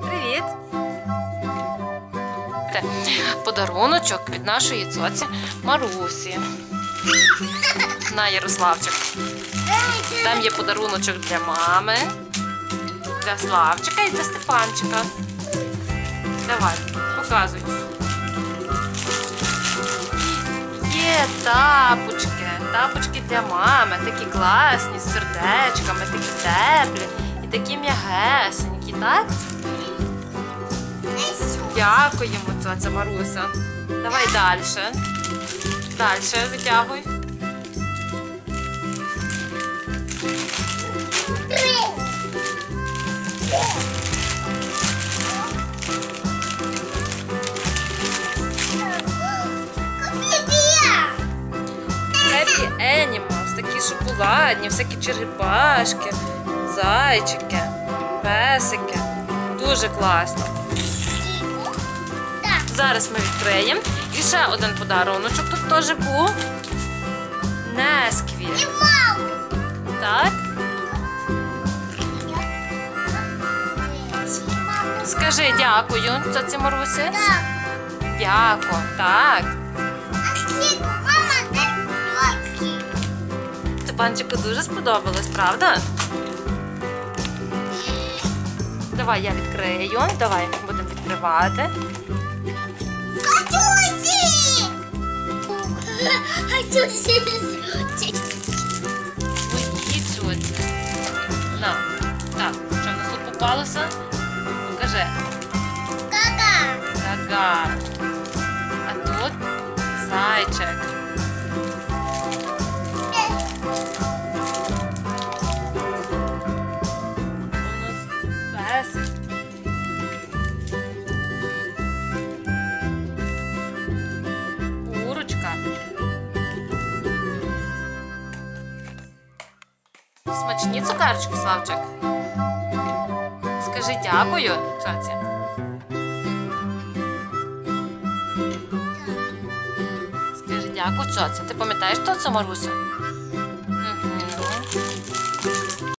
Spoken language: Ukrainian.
Привіт. Це Подаруночок від нашої цоці Марусі. На Ярославчик. Там є подаруночок для мами, для Славчика і для Степанчика. Давай, показуй. Є тапочки. Тапочки для мами. Такі класні, з сердечками, такі теплі і такі м'ягесенькі, так? Дякуємо, ця Маруся. Давай далі. Далі витягуй. Happy Animals, такі шоколадні, всякі черепашки, зайчики, песики. Дуже класно. Зараз ми відкриємо. І ще один подаруночок тут теж був. Нескві. Так? Скажи дякую, цоці Марусі. Дякую. Так. Степанчику дуже сподобалось, правда? Давай я відкрию. Давай будемо відкривати. Свої цьоці. На. Так, що в нас тут попалося? Покажи. Гага. А тут зайчик. У. Курочка. Смачні цукерочки, Славчик. Скажи дякую, цаці. Скажи дякую, цоці. Ти пам'ятаєш, хто це Марусю?